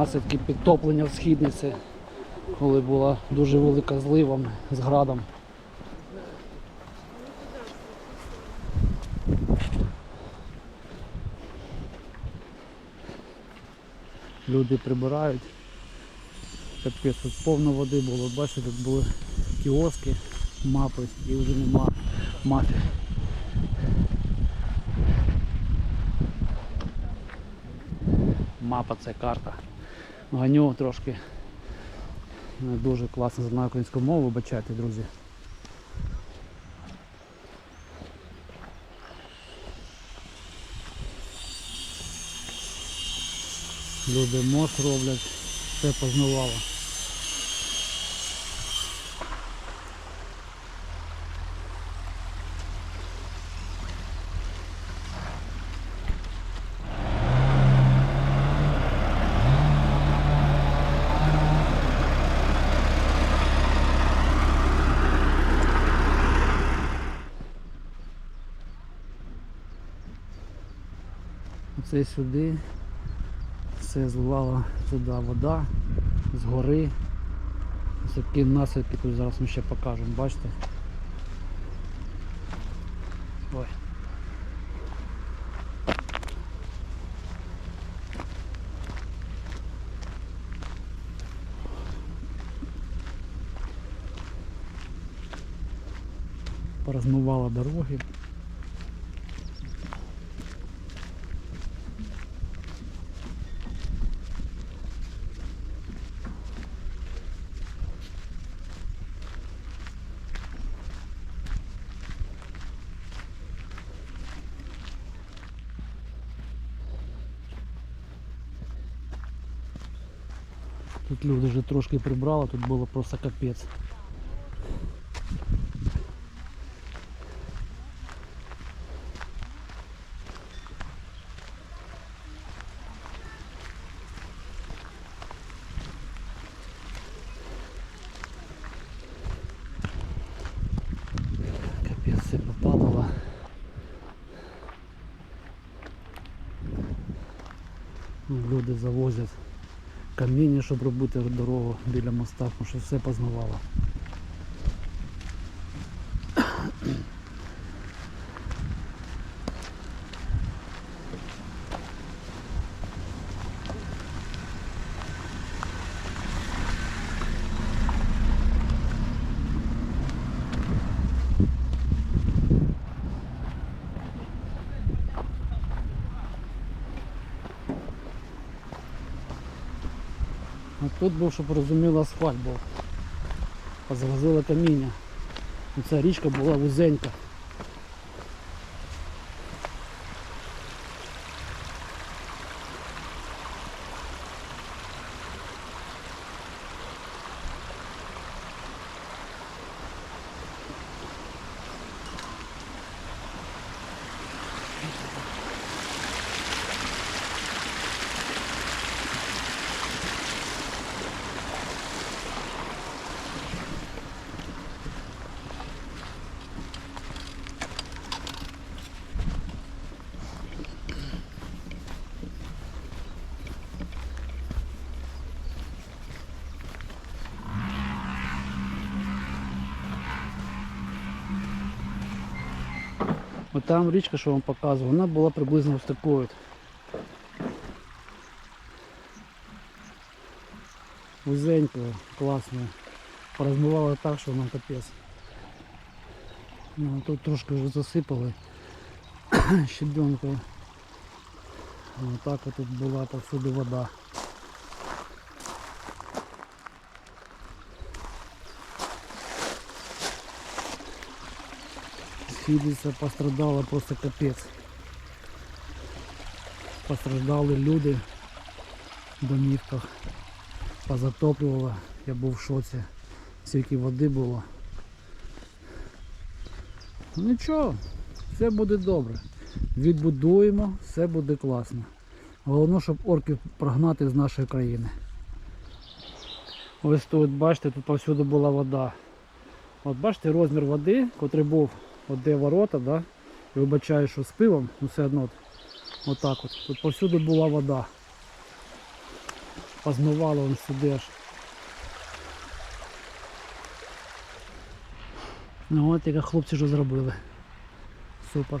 наслідки підтоплення в східниці, коли була дуже велика злива з градом. Люди прибирають. Капець, тут повно води було. Бачите, тут були кіоски, мапи і вже нема мапи. Мапа це карта. Ганю трошки не дуже класно знаю українську мову, вибачайте, друзі. Люди мост роблять, все познавало. Оце сюди все зливала сюди вода з гори. Ось такі наслідки тут зараз ми ще покажемо, бачите? Ой. Порозмивала дороги. Тут люди вже трошки прибрали, тут було просто капець. Капець все Люди завозять каміння, щоб робити дорогу біля моста, тому що все познавало. Тут був, щоб розуміло, асфальт був. Позавозили каміння. Ця річка була вузенька. От там річка, що вам показував, вона була приблизно ось такою. от. Вузенькою, класною. Порозмивала так, що воно капець. Ну, тут трошки вже засипали щебенкою. Отак от тут була повсюди вода. Східниця пострадала просто капець. Постраждали люди в домівках, позатоплювало, я був в шоці, скільки води було. Ну Нічого, все буде добре. Відбудуємо, все буде класно. Головне, щоб орків прогнати з нашої країни. Ось тут, бачите, тут повсюди була вода. От бачите розмір води, котрий був от де ворота, да? і вибачаю, що з пивом, ну все одно от, отак от. Тут повсюди була вода. Позмивало він сюди аж. Ну от як хлопці вже зробили. Супер.